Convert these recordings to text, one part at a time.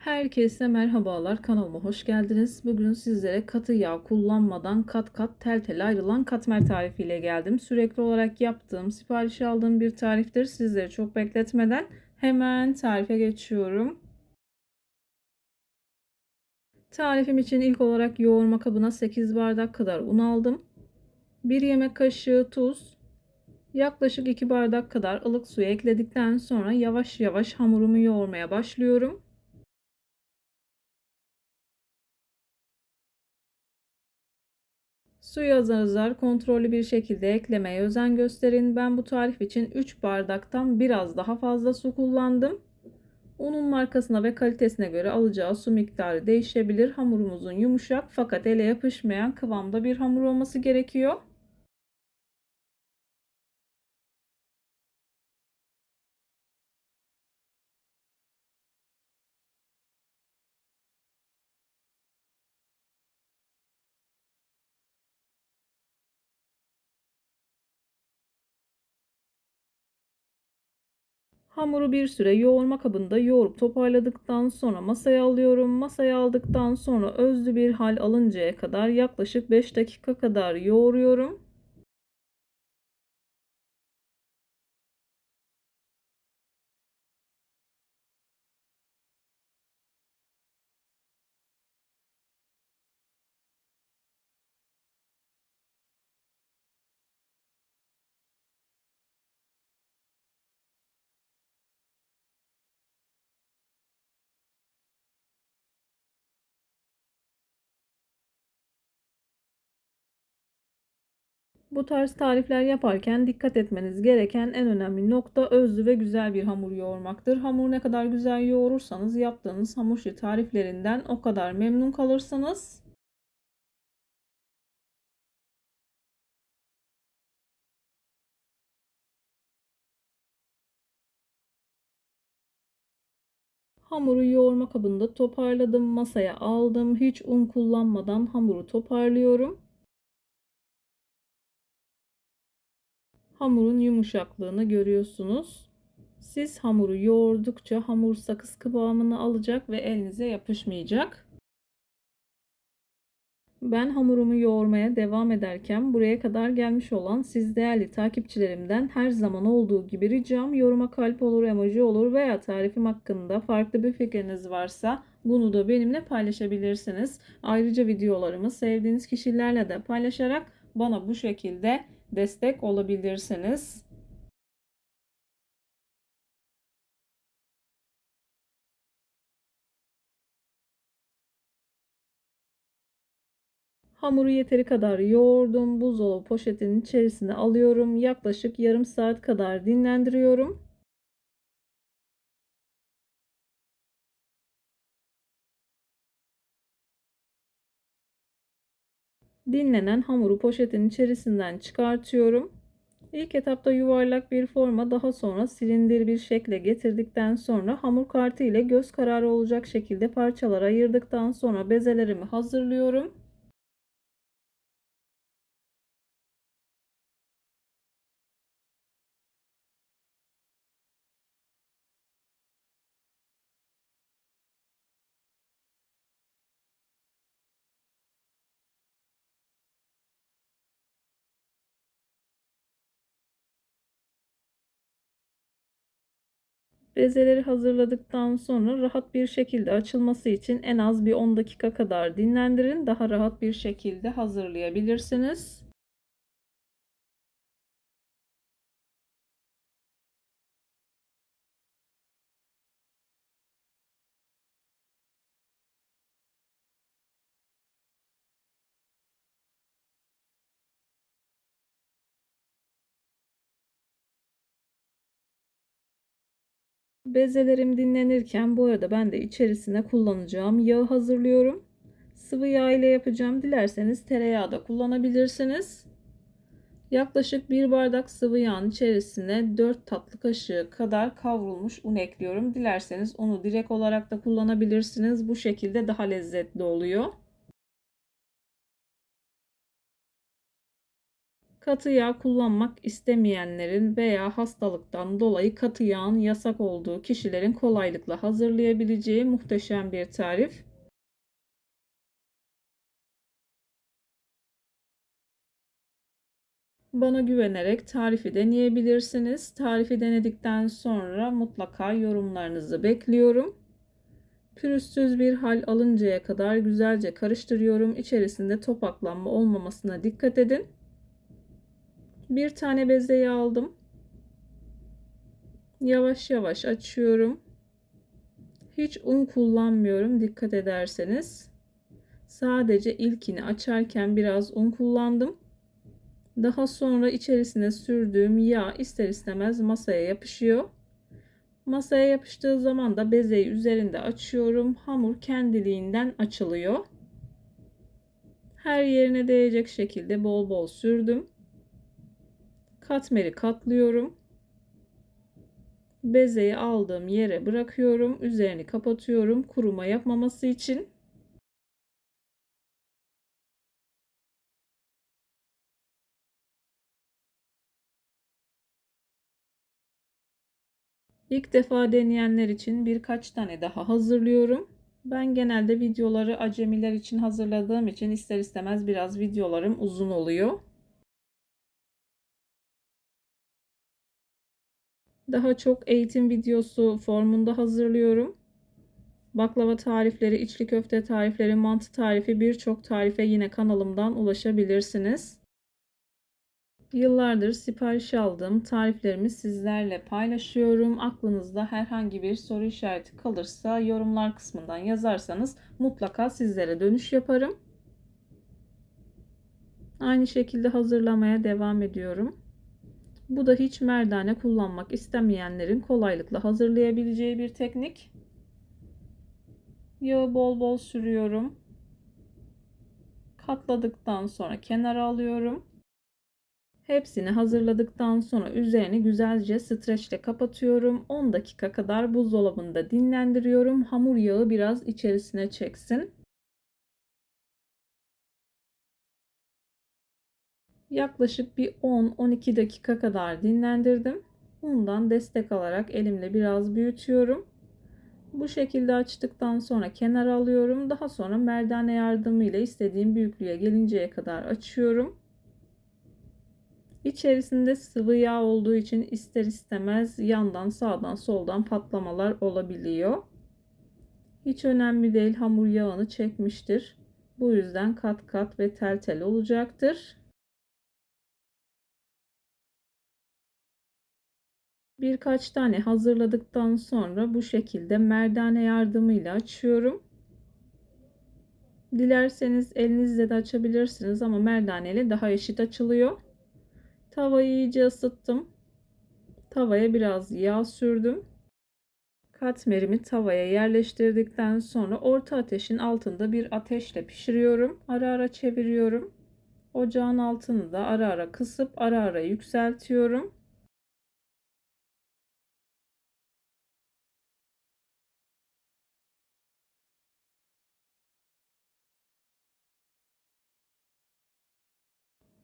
Herkese merhabalar kanalıma hoş geldiniz. Bugün sizlere katı yağ kullanmadan kat kat tel tel ayrılan katmer tarifiyle geldim. Sürekli olarak yaptığım, sipariş aldığım bir tariftir. Sizleri çok bekletmeden hemen tarife geçiyorum. Tarifim için ilk olarak yoğurma kabına 8 bardak kadar un aldım. 1 yemek kaşığı tuz, yaklaşık 2 bardak kadar ılık suyu ekledikten sonra yavaş yavaş hamurumu yoğurmaya başlıyorum. Suyu azar azar kontrollü bir şekilde eklemeye özen gösterin. Ben bu tarif için 3 bardaktan biraz daha fazla su kullandım. Unun markasına ve kalitesine göre alacağı su miktarı değişebilir. Hamurumuzun yumuşak fakat ele yapışmayan kıvamda bir hamur olması gerekiyor. Hamuru bir süre yoğurma kabında yoğurup toparladıktan sonra masaya alıyorum. Masaya aldıktan sonra özlü bir hal alıncaya kadar yaklaşık 5 dakika kadar yoğuruyorum. Bu tarz tarifler yaparken dikkat etmeniz gereken en önemli nokta özlü ve güzel bir hamur yoğurmaktır. Hamur ne kadar güzel yoğurursanız yaptığınız hamur işi tariflerinden o kadar memnun kalırsınız. Hamuru yoğurma kabında toparladım, masaya aldım. Hiç un kullanmadan hamuru toparlıyorum. Hamurun yumuşaklığını görüyorsunuz. Siz hamuru yoğurdukça hamur sakız kıvamını alacak ve elinize yapışmayacak. Ben hamurumu yoğurmaya devam ederken buraya kadar gelmiş olan siz değerli takipçilerimden her zaman olduğu gibi ricam yoruma kalp olur, emoji olur veya tarifim hakkında farklı bir fikriniz varsa bunu da benimle paylaşabilirsiniz. Ayrıca videolarımı sevdiğiniz kişilerle de paylaşarak bana bu şekilde destek olabilirsiniz. Hamuru yeteri kadar yoğurdum. Buzdolabı poşetinin içerisine alıyorum. Yaklaşık yarım saat kadar dinlendiriyorum. Dinlenen hamuru poşetin içerisinden çıkartıyorum. İlk etapta yuvarlak bir forma daha sonra silindir bir şekle getirdikten sonra hamur kartı ile göz kararı olacak şekilde parçalara ayırdıktan sonra bezelerimi hazırlıyorum. Bezeleri hazırladıktan sonra rahat bir şekilde açılması için en az bir 10 dakika kadar dinlendirin. Daha rahat bir şekilde hazırlayabilirsiniz. Bezelerim dinlenirken bu arada ben de içerisine kullanacağım yağı hazırlıyorum. Sıvı yağ ile yapacağım. Dilerseniz tereyağı da kullanabilirsiniz. Yaklaşık bir bardak sıvı yağın içerisine 4 tatlı kaşığı kadar kavrulmuş un ekliyorum. Dilerseniz unu direkt olarak da kullanabilirsiniz. Bu şekilde daha lezzetli oluyor. Katı yağ kullanmak istemeyenlerin veya hastalıktan dolayı katı yağın yasak olduğu kişilerin kolaylıkla hazırlayabileceği muhteşem bir tarif. Bana güvenerek tarifi deneyebilirsiniz. Tarifi denedikten sonra mutlaka yorumlarınızı bekliyorum. Pürüzsüz bir hal alıncaya kadar güzelce karıştırıyorum. İçerisinde topaklanma olmamasına dikkat edin. Bir tane bezeyi aldım. Yavaş yavaş açıyorum. Hiç un kullanmıyorum dikkat ederseniz. Sadece ilkini açarken biraz un kullandım. Daha sonra içerisine sürdüğüm yağ ister istemez masaya yapışıyor. Masaya yapıştığı zaman da bezeyi üzerinde açıyorum. Hamur kendiliğinden açılıyor. Her yerine değecek şekilde bol bol sürdüm. Katmeri katlıyorum. Bezeyi aldığım yere bırakıyorum. Üzerini kapatıyorum kuruma yapmaması için. İlk defa deneyenler için birkaç tane daha hazırlıyorum. Ben genelde videoları acemiler için hazırladığım için ister istemez biraz videolarım uzun oluyor. Daha çok eğitim videosu formunda hazırlıyorum. Baklava tarifleri, içli köfte tarifleri, mantı tarifi birçok tarife yine kanalımdan ulaşabilirsiniz. Yıllardır sipariş aldığım tariflerimi sizlerle paylaşıyorum. Aklınızda herhangi bir soru işareti kalırsa yorumlar kısmından yazarsanız mutlaka sizlere dönüş yaparım. Aynı şekilde hazırlamaya devam ediyorum. Bu da hiç merdane kullanmak istemeyenlerin kolaylıkla hazırlayabileceği bir teknik. Yağı bol bol sürüyorum. Katladıktan sonra kenara alıyorum. Hepsini hazırladıktan sonra üzerini güzelce streçle kapatıyorum. 10 dakika kadar buzdolabında dinlendiriyorum. Hamur yağı biraz içerisine çeksin. Yaklaşık bir 10-12 dakika kadar dinlendirdim. Bundan destek alarak elimle biraz büyütüyorum. Bu şekilde açtıktan sonra kenara alıyorum. Daha sonra merdane yardımıyla istediğim büyüklüğe gelinceye kadar açıyorum. İçerisinde sıvı yağ olduğu için ister istemez yandan sağdan soldan patlamalar olabiliyor. Hiç önemli değil hamur yağını çekmiştir. Bu yüzden kat kat ve tel tel olacaktır. Birkaç tane hazırladıktan sonra bu şekilde merdane yardımıyla açıyorum. Dilerseniz elinizle de açabilirsiniz ama merdane ile daha eşit açılıyor. Tavayı iyice ısıttım. Tavaya biraz yağ sürdüm. Katmerimi tavaya yerleştirdikten sonra orta ateşin altında bir ateşle pişiriyorum. Ara ara çeviriyorum. Ocağın altını da ara ara kısıp ara ara yükseltiyorum.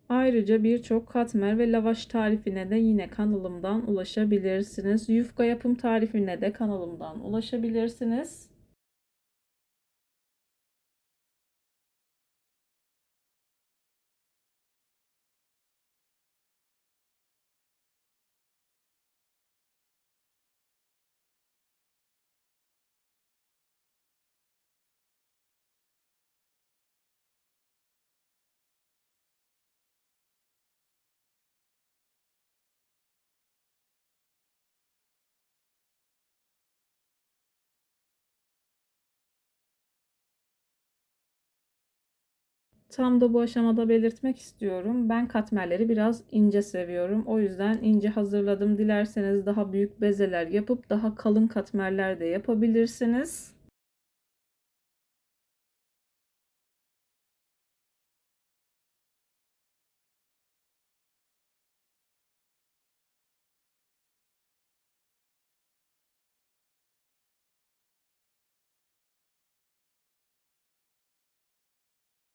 Ayrıca birçok katmer ve lavaş tarifine de yine kanalımdan ulaşabilirsiniz. Yufka yapım tarifine de kanalımdan ulaşabilirsiniz. Tam da bu aşamada belirtmek istiyorum. Ben katmerleri biraz ince seviyorum. O yüzden ince hazırladım. Dilerseniz daha büyük bezeler yapıp daha kalın katmerler de yapabilirsiniz.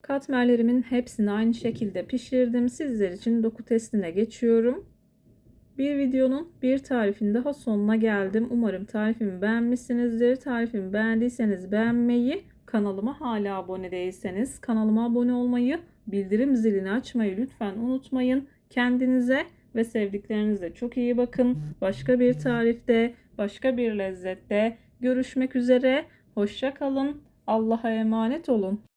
Katmerlerimin hepsini aynı şekilde pişirdim. Sizler için doku testine geçiyorum. Bir videonun bir tarifin daha sonuna geldim. Umarım tarifimi beğenmişsinizdir. Tarifimi beğendiyseniz beğenmeyi, kanalıma hala abone değilseniz kanalıma abone olmayı, bildirim zilini açmayı lütfen unutmayın. Kendinize ve sevdiklerinize çok iyi bakın. Başka bir tarifte, başka bir lezzette görüşmek üzere. Hoşça kalın. Allah'a emanet olun.